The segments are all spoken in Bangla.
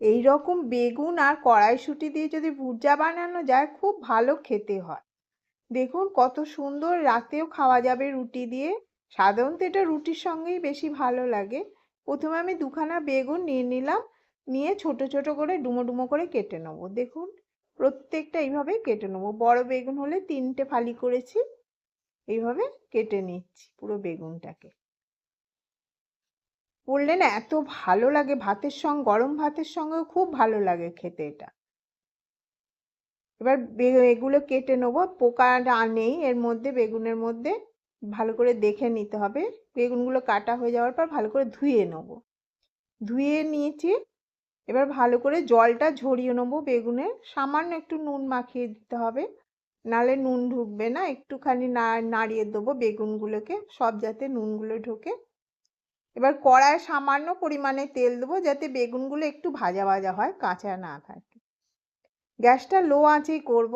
এই রকম বেগুন আর কড়াইশুঁটি দিয়ে যদি ভুর্জা বানানো যায়, খুব ভালো খেতে হয়। দেখুন কত সুন্দর রাতেও খাওয়া যাবে রুটি দিয়ে। সাধারণত এটা রুটির সঙ্গেই বেশি ভালো লাগে। প্রথমে আমি দুখানা বেগুন নিয়ে নিলাম, নিয়ে ছোট ছোট করে ডুমো ডুমো করে কেটে নেব। দেখুন প্রত্যেকটা এইভাবে কেটে নেব। বড় বেগুন হলে তিনটে ফালি করেছি, এইভাবে কেটে নিচ্ছি পুরো বেগুনটাকে। করলে না এত ভালো লাগে ভাতের সঙ্গে, গরম ভাতের সঙ্গেও খুব ভালো লাগে খেতে এটা। এবার এগুলো কেটে নেব পোকাটা নেই, এর মধ্যে, বেগুনের মধ্যে ভালো করে দেখে নিতে হবে। বেগুনগুলো কাটা হয়ে যাওয়ার পর ভালো করে ধুয়ে নেব। ধুয়ে নিয়েছি, এবার ভালো করে জলটা ঝরিয়ে নেব বেগুনে। সামান্য একটু নুন মাখিয়ে দিতে হবে, নালে নুন ঢুকবে না, একটুখানি না, নাড়িয়ে দেবো বেগুনগুলোকে, সব যাতে নুনগুলো ঢোকে। এবার কড়ায় সামান্য পরিমাণে তেল দেবো যাতে বেগুনগুলো একটু ভাজা ভাজা হয়, কাঁচা না থাকে। গ্যাসটা লো আঁচেই করব,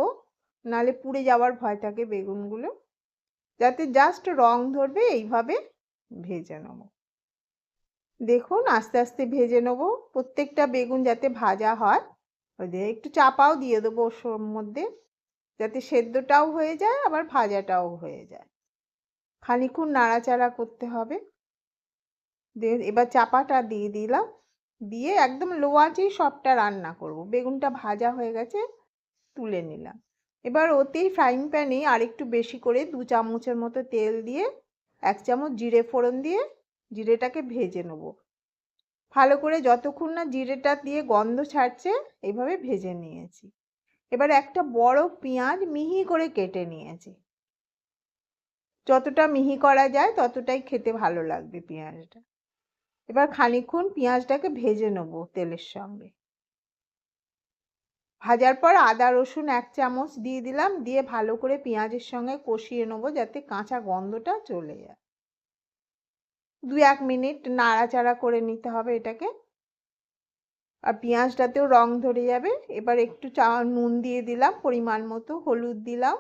নালে পুড়ে যাওয়ার ভয় থাকে বেগুনগুলো। যাতে জাস্ট রং ধরবে, এইভাবে ভেজে নেব। দেখুন, আস্তে আস্তে ভেজে নেব। প্রত্যেকটা বেগুন যাতে ভাজা হয়, ওই দিয়ে একটু চাপাও দিয়ে দেবো ওর মধ্যে। যাতে সেদ্ধটাও হয়ে যায়, আবার ভাজাটাও হয়ে যায়। খানিক্ষণ নাড়াচাড়া করতে হবে। এবার চাপাটা দিয়ে দিলাম। দিয়ে একদম লো আঁচেই সবটা রান্না করব। বেগুনটা ভাজা হয়ে গেছে, তুলে নিলাম। এবার ওতেই ফ্রাইং প্যানে আরেকটু বেশি করে দু চামচের মতো তেল দিয়ে, এক চামচ জিরে ফোড়ন দিয়ে জিরেটাকে ভেজে নেব। ভালো করে যতক্ষণ না জিরেটা দিয়ে গন্ধ ছাড়ছে এইভাবে ভেজে নিয়েছি। এবার একটা বড় পেঁয়াজ মিহি করে কেটে নিয়েছি। যতটা মিহি করা যায়, ততটাই খেতে ভালো লাগবে পেঁয়াজটা। এবার খানিক্ষণ পেঁয়াজটাকে ভেজে নেব তেলের সঙ্গে। ভাজার পর আদা, রসুন এক চামচ দিয়ে দিলাম, দিয়ে ভালো করে পেঁয়াজের সঙ্গে কষিয়ে নেব যাতে কাঁচা গন্ধটা চলে যায়। দু এক মিনিট নাড়াচাড়া করে নিতে হবে এটাকে। আর পেঁয়াজটাতেও রং ধরে যাবে। এবার একটু চা, নুন দিয়ে দিলাম, পরিমাণ মতো হলুদ দিলাম।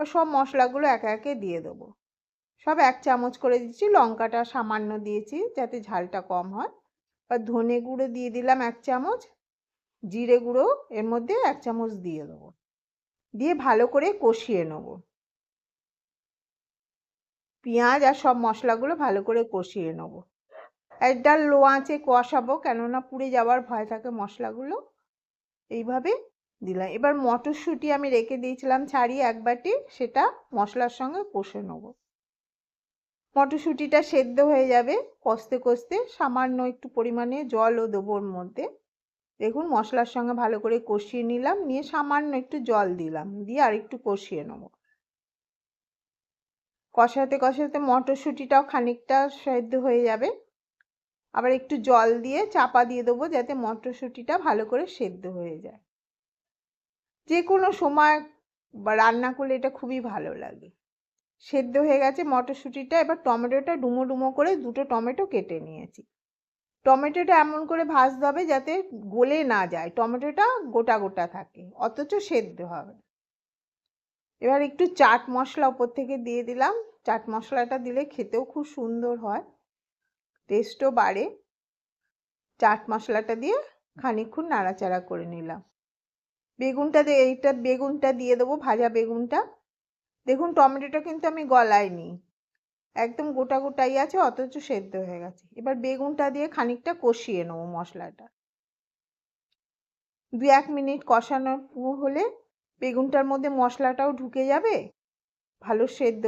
সব মশলাগুলো একে একে দিয়ে দেবো। সব এক চামচ করে দিচ্ছি লঙ্কাটা সামান্য দিয়েছি যাতে ঝালটা কম হয়। আর ধনে গুঁড়ো দিয়ে দিলাম এক চামচ, জিরে গুঁড়ো এর মধ্যে এক চামচ দিয়ে দেবো। দিয়ে ভালো করে কষিয়ে নেব। পেঁয়াজ আর সব মশলাগুলো ভালো করে কষিয়ে নেব। একটা লো আঁচে কষাবো কেননা পুড়ে যাওয়ার ভয় থাকে মশলাগুলো। এইভাবে দিলাম। এবার মটরশুঁটি আমি রেখে দিয়েছিলাম ছাড়িয়ে এক বাটি, সেটা মশলার সঙ্গে কষে নেব। মটরশুঁটিটা সেদ্ধ হয়ে যাবে কষতে কষতে, সামান্য একটু পরিমাণে জলও দেবো ওর মধ্যে। দেখুন, মশলার সঙ্গে ভালো করে কষিয়ে নিলাম, নিয়ে সামান্য একটু জল দিলাম, দিয়ে আর একটু কষিয়ে নেব। কষাতে কষাতে মটরশুঁটিটাও খানিকটা সেদ্ধ হয়ে যাবে। আবার একটু জল দিয়ে চাপা দিয়ে দেবো যাতে মটরশুঁটিটা ভালো করে সেদ্ধ হয়ে যায়। যে কোনো সময় রান্না করলে এটা খুবই ভালো লাগে। সেদ্ধ হয়ে গেছে মটরশুঁটিটা, এবার টমেটোটা ডুমো ডুমো করে দুটো টমেটো কেটে নিয়েছি। টমেটোটা এমন করে ভাজতে হবে যাতে গলে না যায়, টমেটোটা গোটা গোটা থাকে, অথচ সেদ্ধ হবে এবার একটু চাট মশলা ওপর থেকে দিয়ে দিলাম, চাট মশলাটা দিলে খেতেও খুব সুন্দর হয় টেস্টও বাড়ে। চাট মশলাটা দিয়ে খানিক্ষণ নাড়াচাড়া করে নিলাম। বেগুনটা এইটা বেগুনটা দিয়ে দেবো, ভাজা বেগুনটা। দেখুন, টমেটোটা কিন্তু আমি গলাইনি। একদম গোটা গোটাই আছে, অথচ সেদ্ধ হয়ে গেছে। এবার বেগুনটা দিয়ে খানিকটা কষিয়ে নেব মশলাটা। দু এক মিনিট কষানোর হলে বেগুনটার মধ্যে মশলাটাও ঢুকে যাবে। ভালো সেদ্ধ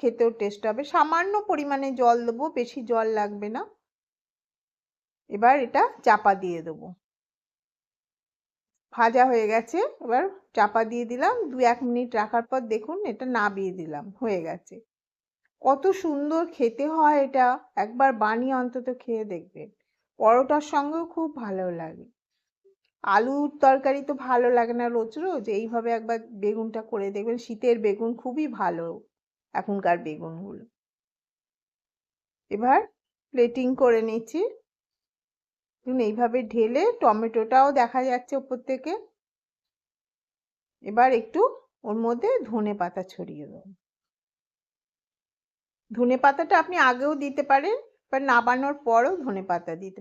খেতেও টেস্ট হবে। সামান্য পরিমাণে জল দেবো, বেশি জল লাগবে না। এবার এটা চাপা দিয়ে দেবো। ভাজা হয়ে গেছে। এবার চাপা দিয়ে দিলাম। দু এক মিনিট রাখার পর দেখুন এটা নাবিয়ে দিলাম, হয়ে গেছে। কত সুন্দর খেতে হয় এটা। একবার বানিয়ে অন্তত খেয়ে দেখবেন। পরোটার সঙ্গেও খুব ভালো লাগে। আলুর তরকারি তো ভালো লাগে না রোজ রোজ। এইভাবে একবার বেগুনটা করে দেখবেন। শীতের বেগুন খুবই ভালো, এখনকার বেগুনগুলো। এবার প্লেটিং করে নিচ্ছি। দেখুন, এইভাবে ঢেলে টমেটোটাও দেখা যাচ্ছে ওপর থেকে। এবার একটু ওর মধ্যে ধনে পাতা ছড়িয়ে দেব। ধনে পাতাটা আপনি আগেও দিতে পারেন বা নাবানোর পরেও ধনে পাতা দিতে